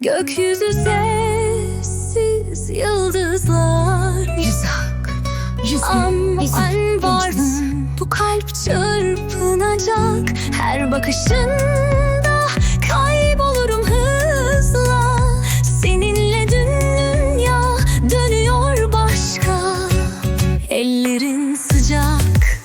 Gökyüzü sessiz yıldızlar. Yüzük, ben yüzük. varım Bu kalp çırpınacak. Her bakışında Kaybolurum hızla. Seninle dünya Dönüyor başka. Ellerin sıcak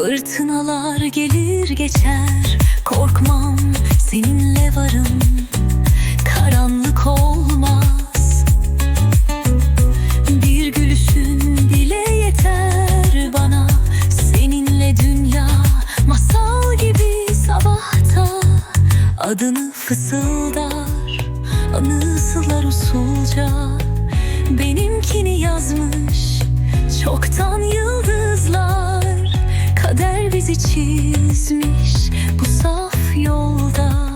Fırtınalar gelir geçer. Korkmam seninle varım. Karanlık olmaz. Bir gülüşün bile yeter bana. Seninle dünya masal gibi sabahta. Adını fısıldar Anısılar usulca. Benimkini yazmış Çoktan yıldızlar Bizi çizmiş. Bu saf yolda